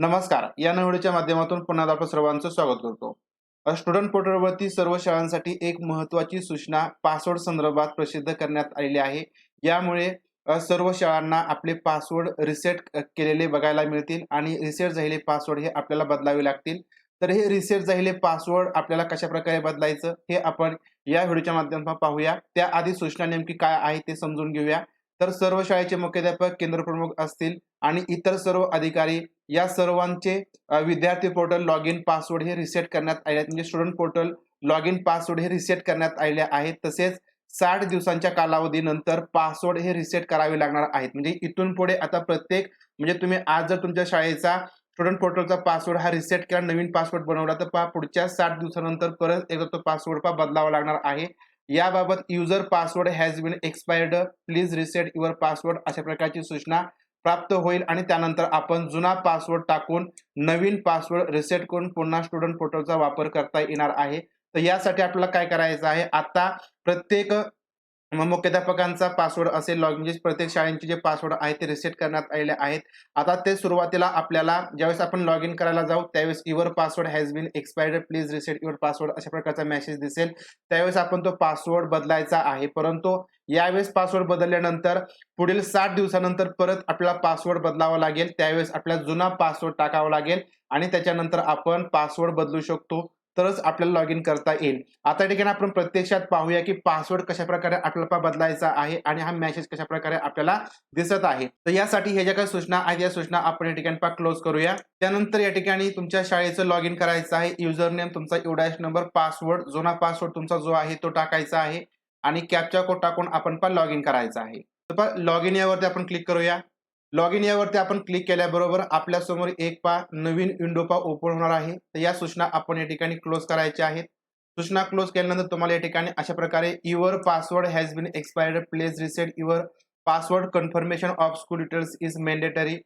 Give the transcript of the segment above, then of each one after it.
नमस्कार. या नवडीच्या माध्यमातून पुन्हा आपलं सर्वांचं स्वागत करतो. स्टुडंट पोर्टलवरती सर्व शाळांसाठी एक महत्वाची सूचना पासवर्ड संदर्भात प्रसिद्ध करण्यात आलेली आहे. यामुळे सर्व शाळांना आपले पासवर्ड रिसेट केलेले बघायला मिळतील आणि रिसेट झालेले पासवर्ड हे आपल्याला बदलावे लागतील. तर हे रिसेट झालेले पासवर्ड आपल्याला कशा प्रकारे बदलायचं हे आपण या व्हिडिओच्या माध्यमातून पाहूया. त्याआधी सूचना नेमकी काय आहे ते समजून घेऊया. तर सर्व शाळेचे मुख्याध्यापक केंद्र प्रमुख असतील आणि इतर सर्व अधिकारी या सर्वांचे विद्यार्थी पोर्टल लॉग इन पासवर्ड हे रिसेट करण्यात आले आहेत. म्हणजे student portal log in password हे रिसेट करण्यात आले आहेत. तसेच साठ दिवसांच्या कालावधीनंतर पासवर्ड हे रिसेट करावे लागणार आहेत. म्हणजे इथून पुढे आता प्रत्येक म्हणजे तुम्ही आज जर तुमच्या शाळेचा स्टुडंट पोर्टलचा पासवर्ड हा रिसेट केला नवीन पासवर्ड बनवला तर पहा पुढच्या साठ दिवसानंतर परत एकदा तो पासवर्ड पहा बदलावा लागणार आहे. याबाबत user password has been expired please reset your password अशा प्रकारची सूचना प्राप्त होईल आणि त्यानंतर आपण जुना पासवर्ड टाकून नवीन पासवर्ड रिसेट करून पुन्हा स्टुडंट पोर्टलचा वापर करता येणार आहे. तर यासाठी आपल्याला काय करायचं आहे? आता प्रत्येक मग मुख्याध्यापकांचा पासवर्ड असेल लॉग म्हणजे प्रत्येक शाळेचे जे पासवर्ड आहेत ते रिसेट करण्यात आलेले आहेत. आता ते सुरुवातीला आपल्याला ज्यावेळेस आपण लॉग इन करायला जाऊ त्यावेळेस your password has been expired please reset your password अशा प्रकारचा मेसेज दिसेल. त्यावेळेस आपण तो पासवर्ड बदलायचा आहे. परंतु यावेळेस पासवर्ड बदलल्यानंतर पुढील साठ दिवसानंतर परत आपल्याला पासवर्ड बदलावा लागेल. त्यावेळेस आपल्याला जुना पासवर्ड टाकावा लागेल. आणि त्याच्यानंतर आपण पासवर्ड बदलू शकतो. तरच आपल्याला लॉग इन करता येईल. आता या ठिकाणी आपण प्रत्यक्षात पाहूया की पासवर्ड कशा प्रकारे आपल्याला बदलायचा आहे आणि हा मेसेज कशा प्रकारे आपल्याला दिसत आहे. तर यासाठी हे ज्या काही सूचना आहेत या सूचना आपण या ठिकाणी क्लोज करूया. त्यानंतर या ठिकाणी तुमच्या शाळेचं लॉग इन करायचं आहे. युजर नेम तुमचा युडॅश नंबर पासवर्ड जुना पासवर्ड तुमचा जो आहे तो टाकायचा आहे. आणि कॅपचा कोड टाकून आपण पण लॉग इन करायचं आहे. तर लॉग इन यावरती आपण क्लिक करूया. लॉग इन यावरती आपण क्लिक केल्याबरोबर आपल्यासमोर एक पा नवीन विंडो पा ओपन होणार आहे. तर या सूचना आपण या ठिकाणी क्लोज करायच्या आहेत. सूचना क्लोज केल्यानंतर तुम्हाला या ठिकाणी अशा प्रकारे your password has been expired. Please reset your password confirmation of school details is mandatory.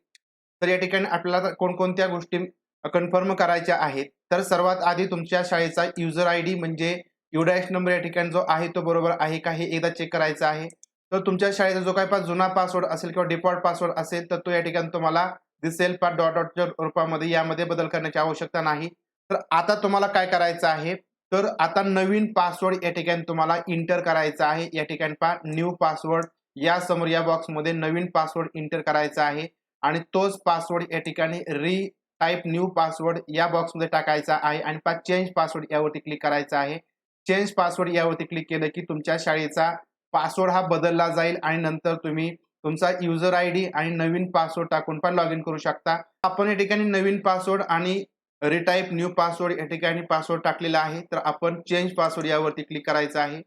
तर या ठिकाणी आपल्याला कोणकोणत्या गोष्टी कन्फर्म करायच्या आहेत? तर सर्वात आधी तुमच्या शाळेचा युजर आय डी म्हणजे युडॅश नंबर या ठिकाणी जो आहे तो बरोबर आहे का हे एकदा चेक करायचा आहे. तर तुमच्या शाळेचा जो काही पास जुना पासवर्ड असेल किंवा डिफॉल्ट पासवर्ड असेल तर तो या ठिकाणी तुम्हाला दिसेल. पण डॉट डॉटच्या रूपामध्ये यामध्ये बदल करण्याची आवश्यकता नाही. तर आता तुम्हाला काय करायचं आहे? तर आता नवीन पासवर्ड या ठिकाणी तुम्हाला इंटर करायचा आहे. या ठिकाणी पहा न्यू पासवर्ड या समोर या बॉक्समध्ये नवीन पासवर्ड इंटर करायचा आहे. आणि तोच पासवर्ड या ठिकाणी री टाईप न्यू पासवर्ड या बॉक्समध्ये टाकायचा आहे. आणि पा चेंज पासवर्ड यावरती क्लिक करायचा आहे. चेंज पासवर्ड यावरती क्लिक केलं की तुमच्या शाळेचा पासवर्ड हा बदलला जाईल आणि नंतर तुम्ही तुमचा युजर आय डी आणि नवीन पासवर्ड टाकून पण लॉग इन करू शकता. आपण या ठिकाणी नवीन पासवर्ड आणि रिटाईप न्यू पासवर्ड या ठिकाणी पासवर्ड टाकलेला आहे. तर आपण चेंज पासवर्ड यावरती क्लिक करायचं आहे.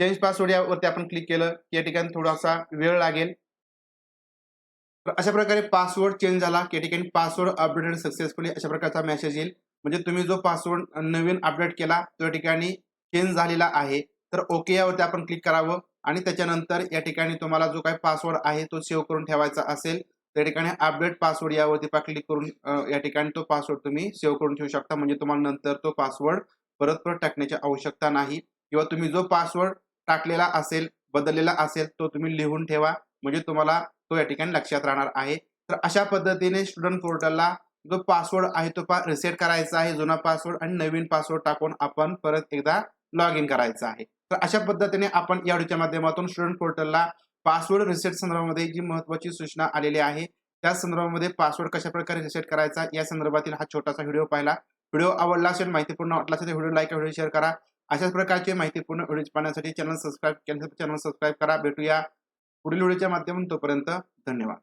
चेंज पासवर्ड यावरती आपण क्लिक केलं की या ठिकाणी थोडासा वेळ लागेल. तर अशा प्रकारे पासवर्ड चेंज झाला की या ठिकाणी पासवर्ड अपडेटेड सक्सेसफुली अशा प्रकारचा मेसेज येईल. म्हणजे तुम्ही जो पासवर्ड नवीन अपडेट केला तो या ठिकाणी चेंज झालेला आहे. तर ओके यावरती आपण क्लिक करावं. आणि त्याच्यानंतर या ठिकाणी तुम्हाला जो काही पासवर्ड आहे तो सेव्ह करून ठेवायचा असेल त्या ठिकाणी अपडेट पासवर्ड यावरती पा क्लिक करून या ठिकाणी तो पासवर्ड तुम्ही सेव्ह करून ठेवू शकता. म्हणजे तुम्हाला नंतर तो पासवर्ड परत परत टाकण्याची आवश्यकता नाही. किंवा तुम्ही जो पासवर्ड टाकलेला असेल बदललेला असेल तो तुम्ही लिहून ठेवा. म्हणजे तुम्हाला तो या ठिकाणी लक्षात राहणार आहे. तर अशा पद्धतीने स्टुडंट पोर्टलला जो पासवर्ड आहे तो पा रिसेट करायचा आहे जुना पासवर्ड आणि नवीन पासवर्ड टाकून आपण परत एकदा लॉग इन करायचं आहे. तर अशा पद्धतीने आपण या व्हिडिओच्या माध्यमातून स्टुडंट पोर्टलला पासवर्ड रिसेट संदर्भामध्ये जी महत्वाची सूचना आलेली आहे त्या संदर्भामध्ये पासवर्ड कशा प्रकारे रिसेट करायचा या संदर्भातील हा छोटासा व्हिडिओ पाहिला. व्हिडिओ आवडला असेल माहितीपूर्ण वाटला असेल व्हिडिओ लाईक व्हिडिओ शेअर करा. अशाच प्रकारचे माहितीपूर्ण व्हिडिओ पाहण्यासाठी चॅनल सबस्क्राईब चॅनल सबस्क्राईब करा. भेटूया पुढील व्हिडिओच्या माध्यमातून तोपर्यंत धन्यवाद.